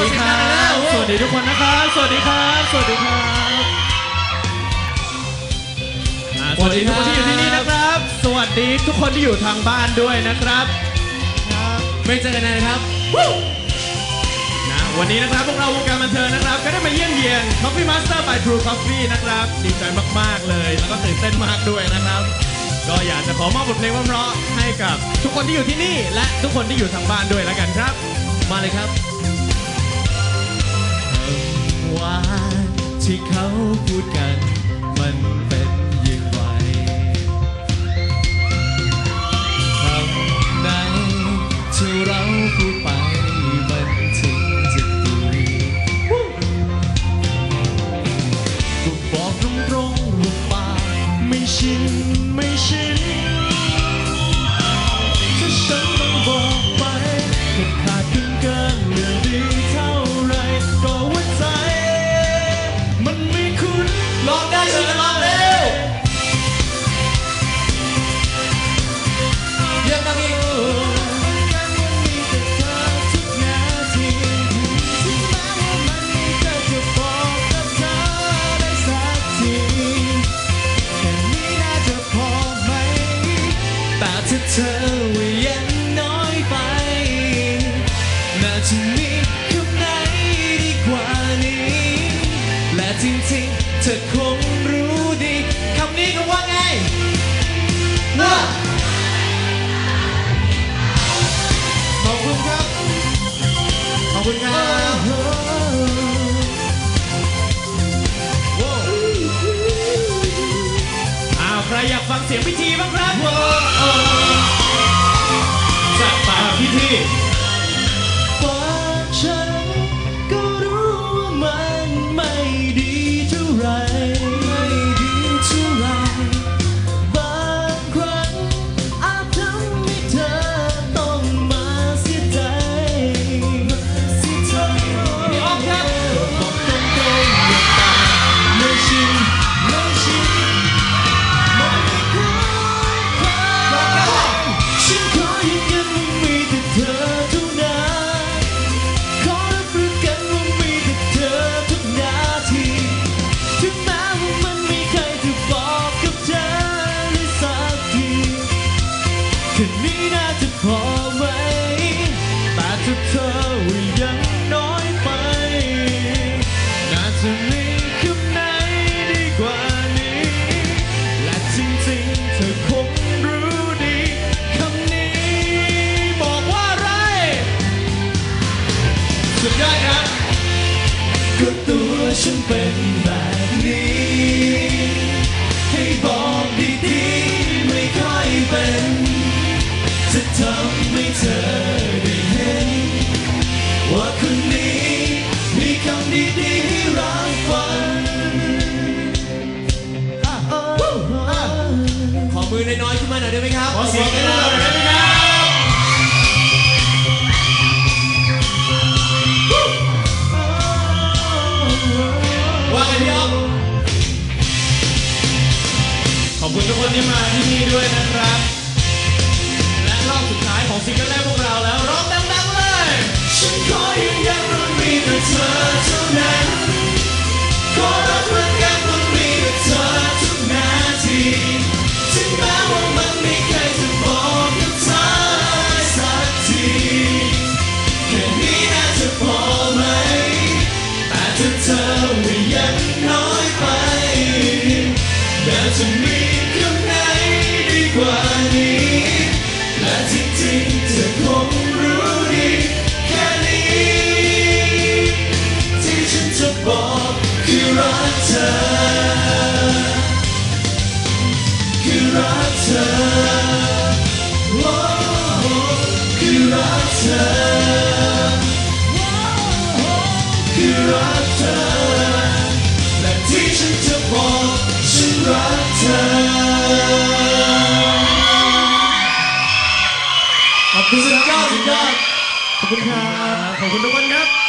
ดีครับ สวัสดีทุกคนนะครับ สวัสดีครับ สวัสดีครับอ่าสวัสดีทุกคนที่อยู่ที่นี่นะครับ สวัสดีทุกคนที่อยู่ทางบ้านด้วยนะครับ ไม่เจอกันนานนะครับ นะวันนี้นะครับพวกเราวงการบันเทิงนะครับ ก็ได้มาเยี่ยมเยียน Coffee Master by True Coffee นะครับ ดีใจมาก ๆ เลย แล้วก็ตื่นเต้นมากด้วยนะครับ ก็อยากจะขอมอบบทเพลงเพราะๆให้กับทุกคนที่อยู่ที่นี่ และทุกคนที่อยู่ทางบ้านด้วยแล้วกันครับ มาเลยครับ หวานที่เขาพูดกัน มันเป็นอย่างไรคำไหนที่เราพูดไปมันถึงจะดีก็บอกตรงๆว่าปากไม่ชินไม่ชิน น่าจะมีคำไหนดีกว่านี้ และจริงๆเธอคงรู้ดีคำนี้ก็ว่าไงว่าขอบคุณครับ ขอบคุณครับอ้าวใครอยากฟังเสียงพิ ค่นี้น่าจะพอไหม แต่ถ้าเธอว่ายังน้อยไป น่าจะมีคำไหนดีกว่านี้ และจริงๆเธอคงรู้ดีคำนี้ บอกว่าอะไรสุดยอดครับก็ตัวฉันเป็นแบบนี้ ให้บอกดีๆไม่ค่อยเป็น ทำให้เธอได้เห็น ว่าคนนี้มีคำดีๆให้เราฟังอะโอ้อะขอมือน้อยๆขึ้นมาหน่อยได้ไหมครับ ขอเสียงกันหน่อยได้ไหมครับ ว่าไงพี่อ๊อฟขอบคุณทุกคนที่มาที่นี่ด้วยนะครับายของซิงเกิลแรกพวกเราแล้ว ร้องดังๆเลย ฉันขอยืนยันว่ามีแต่เธอเท่านั้น เธอ คือรักเธอโอ้คือรักเธอโอ้คือรักเธอ และที่ฉันจะบอกฉันรักเธอ ขอบคุณสุดยอดสุดยอดขอบคุณครับ ขอบคุณทุกคนครับ